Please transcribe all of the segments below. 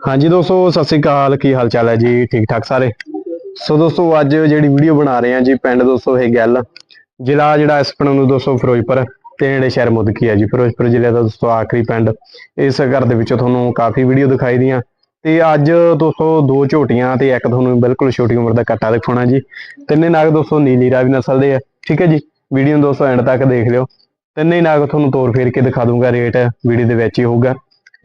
ਹਾਂਜੀ ਦੋਸਤੋ, ਸਤਿ ਸ੍ਰੀ ਅਕਾਲ। ਕੀ ਹਾਲ ਚਾਲ ਹੈ ਜੀ? ਠੀਕ ਠਾਕ ਸਾਰੇ? ਸੋ ਦੋਸਤੋ, ਅੱਜ ਜਿਹੜੀ ਵੀਡੀਓ ਬਣਾ ਰਹੇ ਹਾਂ ਜੀ, ਪਿੰਡ ਦੋਸਤੋ, ਇਹ ਗੱਲ। ਜ਼ਿਲ੍ਹਾ ਜਿਹੜਾ ਇਸ ਪਿੰਡ ਨੂੰ ਦੋਸਤੋ, ਫਿਰੋਜ਼ਪੁਰ ਤੇ ਨੇੜੇ ਸ਼ਹਿਰ ਮੁਦਕੀ ਹੈ ਜੀ। ਫਿਰੋਜ਼ਪੁਰ ਜ਼ਿਲ੍ਹੇ ਦਾ ਦੋਸਤੋ, ਆਖਰੀ ਪਿੰਡ। ਇਸ ਘਰ ਦੇ ਵਿੱਚੋਂ ਤੁਹਾਨੂੰ ਕਾਫੀ ਵੀਡੀਓ ਦਿਖਾਈ ਦੀਆਂ। ਤੇ ਅੱਜ ਦੋਸਤੋ, ਦੋ ਝੋਟੀਆਂ ਤੇ ਇੱਕ ਤੁਹਾਨੂੰ ਬਿਲਕੁਲ ਛੋਟੀ ਉਮਰ ਦਾ ਕੱਟਾ ਦਿਖਾਉਣਾ ਜੀ। ਤਿੰਨੇ ਨਾਗ ਦੋਸਤੋ, ਨੀਲੀ ਰਾਵੀ ਨਸਲ ਦੇ ਆ। ਠੀਕ ਹੈ ਜੀ? ਵੀਡੀਓ ਨੂੰ ਦੋਸਤੋ, ਐਂਡ ਤੱਕ ਦੇਖ ਲਿਓ। ਤਿੰਨੇ ਨਾਗ ਤੁਹਾਨੂੰ ਤੋਰ ਫੇਰ ਕੇ ਦਿਖਾ ਦੂੰਗਾ। ਰੇਟ ਵੀਡੀਓ ਦੇ ਵਿੱਚ ਹੀ ਹੋਊਗਾ।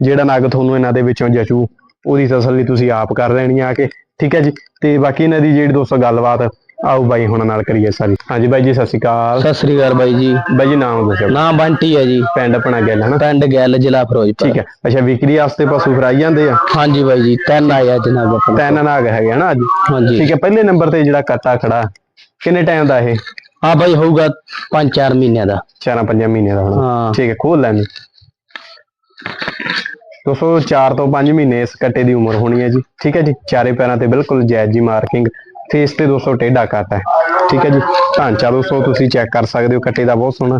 ਜਿਹੜਾ ਨਾਗ ਤੁਹਾਨੂੰ ਇਹਨਾਂ ਦੇ ਵਿੱਚੋਂ ਜਚੂ ਉਹਦੀ ਤਸੱਲੀ ਤੁਸੀਂ ਆਪ ਕਰ ਲੈਣੀ ਆ ਕੇ ਠੀਕ ਹੈ ਜੀ? ਤੇ ਬਾਕੀ ਇਹਨਾਂ ਦੀ ਜਿਹੜੀ ਦੋਸਤੋ ਗੱਲਬਾਤ ਆਓ ਬਾਈ ਹੁਣ ਨਾਲ ਕਰੀਏ ਸਾਰੀ। ਹਾਂਜੀ ਬਾਈ ਜੀ ਸਤਿ ਸ਼੍ਰੀ ਅਕਾਲ। ਸਤਿ ਸ੍ਰੀ ਅਕਾਲ ਬਾਈ ਜੀ। ਬਾਈ ਜੀ ਨਾਮ ਦੱਸੋ। ਨਾਮ ਬੰਟੀ ਹੈ ਜੀ। ਪਿੰਡ ਆਪਣਾ ਗੱਲ ਹੈ ਨਾ ਪਿੰਡ ਗਿੱਲ ਜ਼ਿਲ੍ਹਾ ਫਿਰੋਜ਼ਪੁਰ। ਠੀਕ ਹੈ। ਅੱਛਾ ਵਿਕਰੀ ਵਾਸਤੇ ਪਸ਼ੂ ਫਰਾਈ ਜਾਂਦੇ ਆ? ਹਾਂਜੀ ਬਾਈ ਜੀ ਤਿੰਨ ਆਇਆ ਜਨਾਬ ਆਪਣਾ ਤਿੰਨ ਨਾਗ ਹੈਗੇ ਆ ਨਾ ਅੱਜ? ਹਾਂਜੀ। ਠੀਕ ਹੈ ਪਹਿਲੇ ਨੰਬਰ ਤੇ ਜਿਹੜਾ ਕੱਟਾ ਖੜਾ ਕਿੰਨੇ ਟਾਈਮ ਦਾ ਇਹ? ਹਾਂ ਬਾਈ ਹੋਊਗਾ 5-4 ਮਹੀਨਿਆਂ ਦਾ। ਚਾਰਾਂ ਪੰਜਾਂ ਮਹੀਨਿਆਂ ਦਾ ਹੋਣਾ। ਠੀਕ ਹੈ ਖੋਲ ਲੈਂਦੇ ਦੋਸਤੋ 4 ਤੋਂ 5 ਮਹੀਨੇ ਇਸ ਕੱਟੇ ਦੀ ਉਮਰ ਹੋਣੀ ਹੈ ਜੀ। ਠੀਕ ਹੈ ਜੀ? ਚਾਰੇ ਪੈਰਾਂ ਤੇ ਬਿਲਕੁਲ ਜਾਇਜ਼ ਜੀ ਮਾਰਕਿੰਗ ਫੇਸ ਤੇ ਦੋਸਤੋ ਟੇਢਾ ਕੱਟ ਹੈ। ਠੀਕ ਹੈ ਜੀ? ਢਾਂਚਾ ਦੋਸਤੋ ਤੁਸੀਂ ਚੈੱਕ ਕਰ ਸਕਦੇ ਹੋ ਕੱਟੇ ਦਾ ਬਹੁਤ ਸੋਹਣਾ।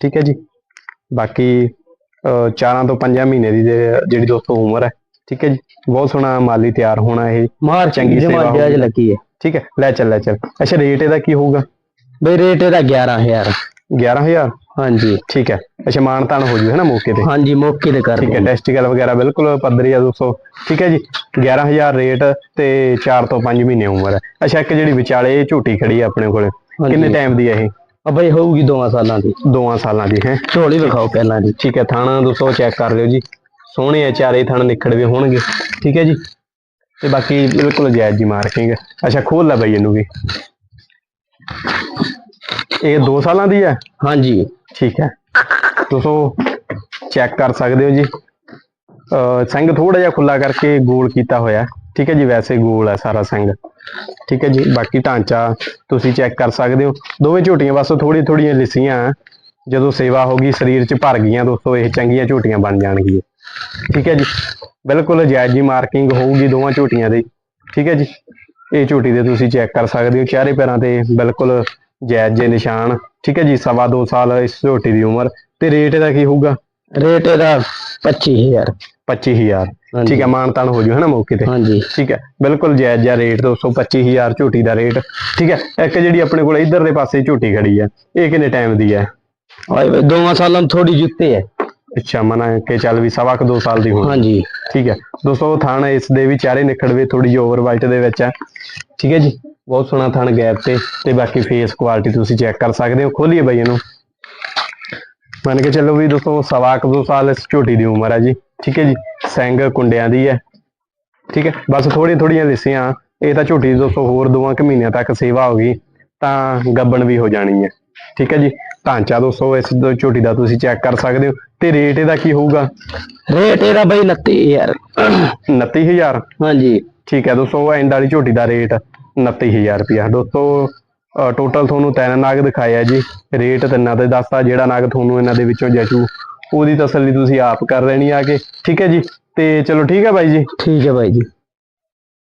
ਠੀਕ ਹੈ ਜੀ? ਬਾਕੀ 4 ਤੋਂ 5 ਮਹੀਨੇ ਦੀ ਜਿਹੜੀ ਦੋਸਤੋ ਉਮਰ ਹੈ। ਠੀਕ ਹੈ ਜੀ? ਬਹੁਤ ਸੋਹਣਾ ਮਾਲੀ ਤਿਆਰ ਹੋਣਾ ਇਹ। ਮਾਰ ਚੰਗੀ ਸੇਵਾ ਹੋਊਗੀ। ਲੱਗੀ ਹੈ। ਠੀਕ ਹੈ? ਲੈ ਚੱਲ ਲੈ ਚੱਲ। ਅੱਛਾ ਰੇਟ ਇਹਦਾ ਕੀ ਹੋਊਗਾ? ਬਈ ਰੇਟ ਇਹਦਾ 11000 11000 ਹਾਂਜੀ ਠੀਕ ਹੈ। ਅੱਛਾ ਮਾਨ ਤਾਨ ਹੋ ਜੂ ਹੈ ਨਾ ਮੌਕੇ ਤੇ? ਹਾਂਜੀ ਮੌਕੇ ਤੇ ਕਰ ਠੀਕ ਹੈ। ਟੈਸਟੀਕਲ ਵਗੈਰਾ ਬਿਲਕੁਲ ਪੱਧਰੀ ਆ ਦੋਸਤੋ। ਠੀਕ ਹੈ ਜੀ 11000 ਰੇਟ ਤੇ 4 ਤੋਂ 5 ਮਹੀਨੇ ਉਮਰ ਹੈ। ਅੱਛਾ ਇੱਕ ਜਿਹੜੀ ਵਿਚਾਲੇ ਝੋਟੀ ਖੜੀ ਆ ਆਪਣੇ ਕੋਲੇ। ਕਿੰਨੇ ਟਾਈਮ ਦੀ ਹੈ ਇਹ? ਬਾਈ ਹੋਊਗੀ ਦੋਵਾਂ ਸਾਲਾਂ ਦੀ। ਦੋਆਂ ਸਾਲਾਂ ਦੀ ਹੈ। ਝੋਲੀ ਵਿਖਾਓ ਪਹਿਲਾਂ ਦੀ। ਠੀਕ ਹੈ ਥਾਣਾ ਦੋਸਤੋ ਚੈੱਕ ਕਰ ਲਿਓ ਜੀ। ਸੋਹਣੇ ਆ ਚਾਰੇ ਥਣ ਨਿਖੜਵੇ ਹੋਣਗੇ। ਠੀਕ ਹੈ ਜੀ। ਤੇ ਬਾਕੀ ਬਿਲਕੁਲ ਜਾਇਜ਼ ਜੀ ਮਾਰਕਿੰਗ ਅੱਛਾ ਖੋਲ ਲੈ ਬਈ ਇਹਨੂੰ ਵੀ। ਇਹ 2 ਸਾਲਾਂ ਦੀ ਹੈ ਹਾਂਜੀ। ਠੀਕ ਹੈ। ਤੁਸੀਂ ਚੈੱਕ ਕਰ ਸਕਦੇ ਹੋ ਜੀ। ਸਿੰਘ ਥੋੜਾ ਜਿਹਾ ਖੁੱਲਾ ਕਰਕੇ ਗੋਲ ਕੀਤਾ ਹੋਇਆ ਠੀਕ ਹੈ ਜੀ, ਵੈਸੇ ਗੋਲ ਹੈ ਸਾਰਾ ਸਿੰਘ। ਠੀਕ ਹੈ ਜੀ, ਬਾਕੀ ਢਾਂਚਾ ਤੁਸੀਂ ਚੈੱਕ ਕਰ ਸਕਦੇ ਹੋ। ਦੋਵੇਂ ਝੋਟੀਆਂ ਬਸ ਥੋੜੀ ਥੋੜੀਆਂ ਲਿਸੀਆਂ ਜਦੋਂ ਸੇਵਾ ਹੋ ਗਈ, ਸਰੀਰ 'ਚ ਭਰ ਗਈਆਂ, ਦੋਸਤੋ, ਇਹ ਚੰਗੀਆਂ ਝੋਟੀਆਂ ਬਣ ਜਾਣਗੀਆਂ। ਠੀਕ ਹੈ ਜੀ, ਬਿਲਕੁਲ ਜਾਇਜ਼ ਜੀ ਮਾਰਕਿੰਗ ਹੋਊਗੀ ਦੋਵਾਂ ਝੋਟੀਆਂ ਦੀ। ਠੀਕ ਹੈ ਜੀ, ਇਹ ਝੋਟੀ ਦੇ ਤੁਸੀਂ ਚੈੱਕ ਕਰ ਸਕਦੇ ਹੋ। ਚਾਰੇ ਪੈਰਾਂ ਤੇ ਬਿਲਕੁਲ ਜਾਇਜ਼ ਜੇ ਨਿਸ਼ਾਨ ਠੀਕ ਹੈ ਜੀ ਸਵਾ ਦੋ ਸਾਲ ਇਸ ਝੋਟੀ ਦੀ ਉਮਰ ਤੇ ਰੇਟ ਇਹਦਾ ਕੀ ਹੋਊਗਾ? ਰੇਟ ਇਹਦਾ 25000 25000 ਹਾਂਜੀ। ਠੀਕ ਹੈ ਮਾਨਤਾਨ ਹੋ ਜੂ ਹੈ ਨਾ ਮੌਕੇ ਤੇ? ਹਾਂਜੀ। ਠੀਕ ਹੈ ਬਿਲਕੁਲ ਜਾਇਜ਼ ਜਿਹਾ ਰੇਟ 225000 ਝੋਟੀ ਦਾ ਰੇਟ। ਠੀਕ ਹੈ ਇੱਕ ਜਿਹੜੀ ਆਪਣੇ ਕੋਲ ਇਧਰਲੇ ਪਾਸੇ ਝੋਟੀ ਖੜੀ ਹੈ ਇਹ ਕਿੰਨੇ ਟਾਈਮ ਦੀ ਹੈ? ਦੋਵਾਂ ਸਾਲਾਂ ਨੂੰ ਥੋੜੀ ਜੁੱਤੇ ਹੈ। ਅੱਛਾ ਮਨਾ ਕੇ ਚੱਲ ਵੀ ਸਵਾ ਕੁ ਦੋ ਸਾਲ ਦੀ ਹੋਣੀ। ਹਾਂਜੀ। ਠੀਕ ਹੈ ਦੋਸਤੋ ਥਣ ਇਸ ਦੇ ਵੀ ਚਾਰੇ ਨਿਖੜਵੇ ਥੋੜੀ ਜਿਹੀ ਓਵਰ ਵਾਈਟ ਦੇ ਵਿੱਚ ਹੈ। ਠੀਕ ਹੈ ਜੀ ਬਹੁਤ ਸੋਹਣਾ ਥਣ ਗੈਪ ਤੇ ਤੇ ਬਾਕੀ ਫੇਸ ਕੁਆਲਿਟੀ ਤੁਸੀਂ ਚੈੱਕ ਕਰ ਸਕਦੇ ਹੋ ਖੋਲੀਏ ਬਈ ਇਹਨੂੰ। ਮੰਨ ਕੇ ਚੱਲੋ ਵੀ ਦੋਸਤੋ ਸਵਾ ਕੁ ਸਾਲ ਇਸ ਝੋਟੀ ਦੀ ਉਮਰ ਹੈ ਜੀ ਠੀਕ ਹੈ ਜੀ? ਸਿੰਘ ਕੁੰਡਿਆਂ ਦੀ ਹੈ ਠੀਕ ਹੈ? ਬਸ ਥੋੜੀਆਂ ਥੋੜੀਆਂ ਲਿਸੀਆਂ ਇਹ ਤਾਂ ਝੋਟੀ ਦੋਸਤੋ ਹੋਰ ਦੋਵਾਂ ਕੁ ਮਹੀਨਿਆਂ ਤੱਕ ਸੇਵਾ ਹੋ ਗਈ ਤਾਂ ਗੱਬਣ ਵੀ ਹੋ ਜਾਣੀ ਹੈ ਠੀਕ ਹੈ ਜੀ? ਢਾਂਚਾ ਦੋਸਤੋ ਇਸ ਦੋ ਝੋਟੀ ਦਾ ਤੁਸੀਂ ਚੈੱਕ ਕਰ ਸਕਦੇ ਹੋ ਤੇ ਰੇਟ ਇਹਦਾ ਕੀ ਹੋਊਗਾ? ਰੇਟ ਇਹਦਾ ਬਈ 29000 29000 ਹਾਂਜੀ। ਠੀਕ ਹੈ ਦੋਸਤੋ ਐਂਡ ਵਾਲੀ ਝੋਟੀ ਦਾ ਰੇਟ 29000 ਰੁਪਇਆ। ਦੋਸਤੋ ਟੋਟਲ ਤੁਹਾਨੂੰ ਤਿੰਨ ਨਾਗ ਦਿਖਾਇਆ ਜੀ। ਰੇਟ ਤਿੰਨਾਂ ਦੇ ਦੱਸਤਾ ਜਿਹੜਾ ਨਾਗ ਤੁਹਾਨੂੰ ਇਹਨਾਂ ਦੇ ਵਿੱਚੋਂ ਜਚੂ। ਉਹਦੀ ਤਸੱਲੀ ਤੁਸੀਂ ਆਪ ਕਰ ਲੈਣੀ ਆ ਕੇ। ਠੀਕ ਹੈ ਜੀ? ਤੇ ਚਲੋ ਠੀਕ ਹੈ ਬਾਈ ਜੀ? ਠੀਕ ਹੈ ਬਾਈ ਜੀ।